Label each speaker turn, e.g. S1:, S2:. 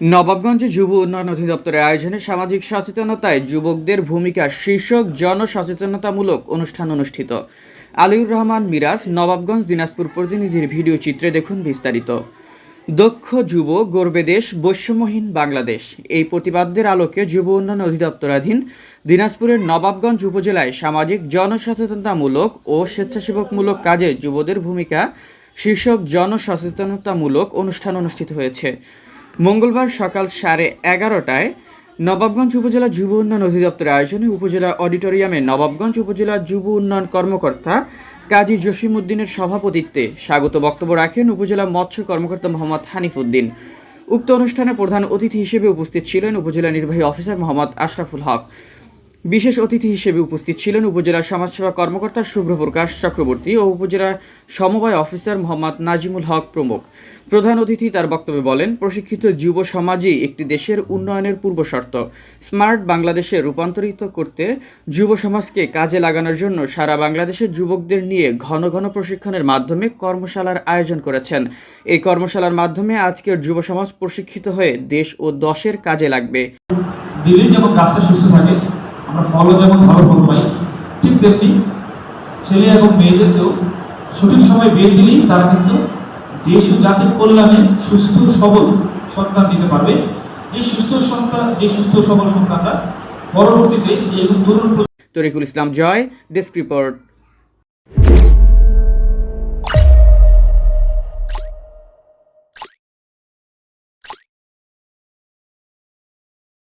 S1: নবাবগঞ্জে যুব উন্নয়ন অধিদপ্তরের আয়োজনে সামাজিক সচেতনতায় যুবকদের ভূমিকা শীর্ষক জনসচেতনতামূলক অনুষ্ঠান অনুষ্ঠিত। আলিউর রহমান মিরাজ, নবাবগঞ্জ দিনাজপুর প্রতিনিধির ভিডিও চিত্রে দেখুন বিস্তারিত। দক্ষ যুব, গর্বে দেশ, বৈষম্যহীন বাংলাদেশ। এই প্রতিবাদদের আলোকে যুব উন্নয়ন অধিদপ্তরাধীন দিনাজপুরের নবাবগঞ্জ উপজেলায় সামাজিক জনসচেতনতামূলক ও স্বেচ্ছাসেবকমূলক কাজে যুবদের ভূমিকা শীর্ষক জনসচেতনতামূলক অনুষ্ঠান অনুষ্ঠিত হয়েছে। মঙ্গলবার সকাল সাড়ে এগারোটায় নবাবগঞ্জ উপজেলা যুব উন্নয়ন অধিদপ্তরের আয়োজনে উপজেলা অডিটোরিয়ামে নবাবগঞ্জ উপজেলা যুব উন্নয়ন কর্মকর্তা কাজী জসিম উদ্দিনের সভাপতিত্বে স্বাগত বক্তব্য রাখেন উপজেলা মৎস্য কর্মকর্তা মোহাম্মদ হানিফ উদ্দিন উক্ত অনুষ্ঠানে প্রধান অতিথি হিসেবে উপস্থিত ছিলেন উপজেলা নির্বাহী অফিসার মোহাম্মদ আশরাফুল হক। বিশেষ অতিথি হিসেবে উপস্থিত ছিলেন উপজেলা সমাজসেবা কর্মকর্তা শুভ্রপ্রকাশ চক্রবর্তী ও উপজেলা সমবায় অফিসার মোহাম্মদ নাজিমুল হক প্রমুখ। প্রধান অতিথি তার বক্তব্যে বলেন, প্রশিক্ষিত যুব সমাজই একটি দেশের উন্নয়নের পূর্বশর্ত স্মার্ট বাংলাদেশে রূপান্তরিত করতে যুব সমাজকে কাজে লাগানোর জন্য সারা বাংলাদেশের যুবকদের নিয়ে ঘন ঘন প্রশিক্ষণের মাধ্যমে কর্মশালার আয়োজন করেছেন। এই কর্মশালার মাধ্যমে আজকের যুব সমাজ প্রশিক্ষিত হয়ে দেশ ও দশের কাজে লাগবে।
S2: দিলে যেমন সুস্থ থাকে আমরা ফলও যেমন ভালো ফল পাই, ঠিক তেমনি ছেলে এবং মেয়েদেরকেও সঠিক সময় বিয়ে দিলেই তারা কিন্তু দেশ ও জাতির কল্যাণে সুস্থ সবল সন্তান দিতে পারবে। যে সুস্থ সন্তান, যে সুস্থ সবল সন্তানরা পরবর্তীতে এই তরুণ
S1: তরিকুল ইসলাম জয়, ডেস্ক রিপোর্ট।